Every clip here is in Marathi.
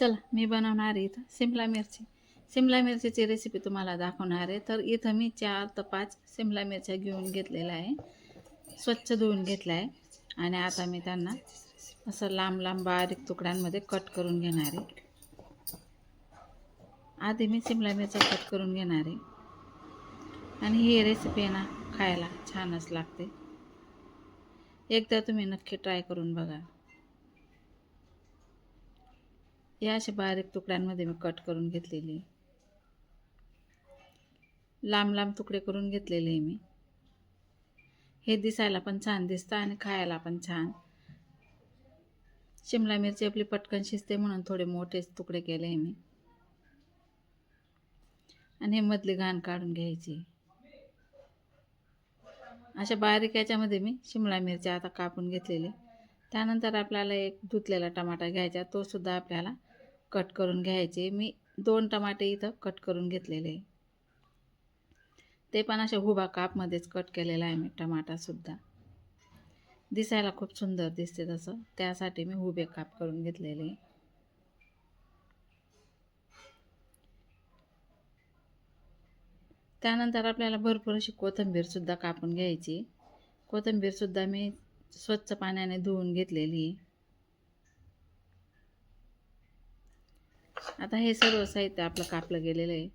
चला मी बनवणार आहे इथं शिमला मिरची. शिमला मिरचीची रेसिपी तुम्हाला दाखवणार आहे. तर इथं मी चार तर पाच शिमला मिरच्या घेऊन घेतलेल्या आहे. स्वच्छ धुवून घेतल्या आहे. आणि आता मी त्यांना असं लांब लांब बारीक तुकड्यांमध्ये कट करून घेणार आहे. आधी मी शिमला मिरच्या कट करून घेणार आहे. आणि ही रेसिपी ना खायला छानच लागते. एकदा तुम्ही नक्की ट्राय करून बघा. या अशा बारीक तुकड्यांमध्ये मी कट करून घेतलेली. लांब लांब तुकडे करून घेतलेले आहे मी. हे दिसायला पण छान दिसतं आणि खायला पण छान. शिमला मिरची आपली पटकन शिजते म्हणून थोडे मोठेच तुकडे केले मी. आणि हे मधली घाण काढून घ्यायची. अशा बारीक याच्यामध्ये मी शिमला मिरच्या आता कापून घेतलेली. त्यानंतर आपल्याला एक धुतलेला टमाटा घ्यायचा तो सुद्धा आपल्याला कट करून घ्यायचे. मी दोन टमाटे इथं कट करून घेतलेले. ते पण अशा हुबा कापमध्येच कट केलेला आहे मी टमाटासुद्धा दिसायला खूप सुंदर दिसते तसं. त्यासाठी मी हुबे काप करून घेतलेले. त्यानंतर आपल्याला भरपूर अशी कोथिंबीरसुद्धा कापून घ्यायची. कोथिंबीरसुद्धा मी स्वच्छ पाण्याने धुवून घेतलेली. आता हे सर्व साहित्य आपलं कापलं गेलेलं आहे.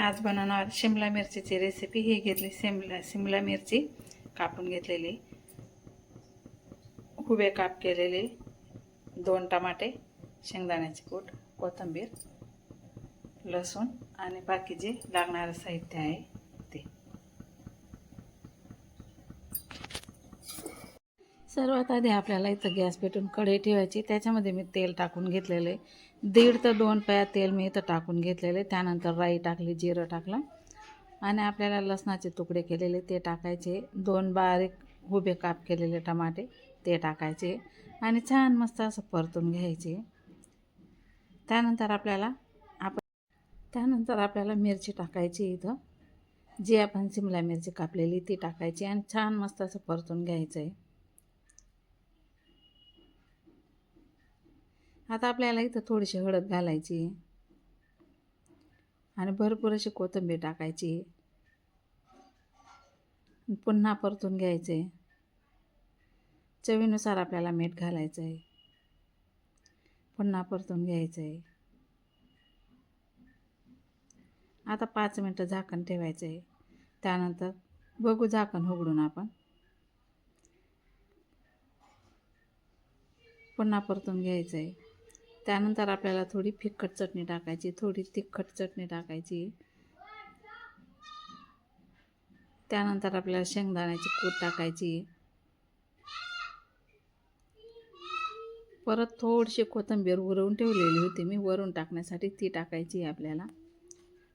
आज बनवणार शिमला मिरचीची रेसिपी ही घेतली शिमला शिमला मिरची कापून घेतलेली. हुबे काप केलेले दोन टमाटे शेंगदाण्याचे कूट कोथिंबीर लसूण आणि बाकी जे लागणारं साहित्य आहे ते सर्वात आधी आपल्याला इथं गॅस पेटून कढई ठेवायची. त्याच्यामध्ये मी तेल टाकून घेतलेलं आहे. दीड तर दोन पया तेल मी इथं टाकून घेतलेले त्यानंतर राई टाकली जिरं टाकलं. आणि आपल्याला लसणाचे तुकडे केलेले ते टाकायचे. दोन बारीक उभे काप केलेले टमाटे ते टाकायचे. आणि छान मस्त असं परतून घ्यायचे. त्यानंतर आपल्याला आपण त्यानंतर आपल्याला मिरची टाकायची इथं. जी आपण शिमला मिरची कापलेली ती टाकायची आणि छान मस्त असं परतून घ्यायचं आहे आता आपल्याला इथं थोडीशी हळद घालायची. आणि भरपूर अशी कोथिंबीर टाकायची. पुन्हा परतून घ्यायचे. चवीनुसार आपल्याला मीठ घालायचं आहे पुन्हा परतून घ्यायचं आहे आता पाच मिनटं झाकण ठेवायचं आहे त्यानंतर बघू झाकण उघडून आपण. पुन्हा परतून घ्यायचं आहे त्यानंतर आपल्याला थोडी फिकट चटणी टाकायची थोडी तिखट चटणी टाकायची. त्यानंतर आपल्याला शेंगदाण्याची कूट टाकायची. परत थोडीशी कोथिंबीर उरवून ठेवलेली होती मी वरून टाकण्यासाठी ती टाकायची आपल्याला.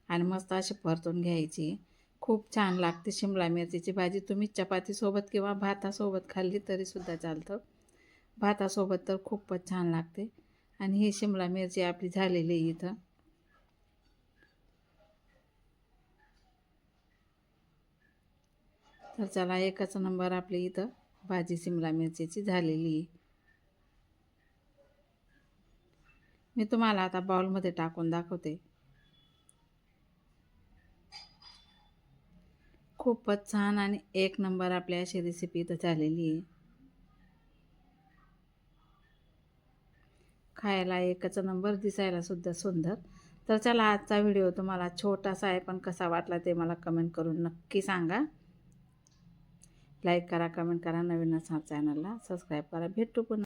आणि मस्त अशी परतून घ्यायची. खूप छान लागते शिमला मिरचीची भाजी. तुम्ही चपातीसोबत किंवा भातासोबत खाल्ली तरीसुद्धा चालतं. भातासोबत तर खूपच छान लागते. आणि ही शिमला मिरची आपली झालेली आहे इथं. तर चला एकच नंबर आपली इथं भाजी शिमला मिरचीची झालेली आहे. मी तुम्हाला आता बाउलमध्ये टाकून दाखवते. खूपच छान आणि एक नंबर आपली अशी रेसिपी इथं झालेली आहे. खायला एकच नंबर दिसायला सुद्धा सुंदर. तर चला आजचा व्हिडिओ तुम्हाला छोटासा आहे पण कसा वाटला ते मला कमेंट करून नक्की सांगा. लाईक करा कमेंट करा नवीन असाल चॅनलला. सबस्क्राईब करा. भेटू पुन्हा.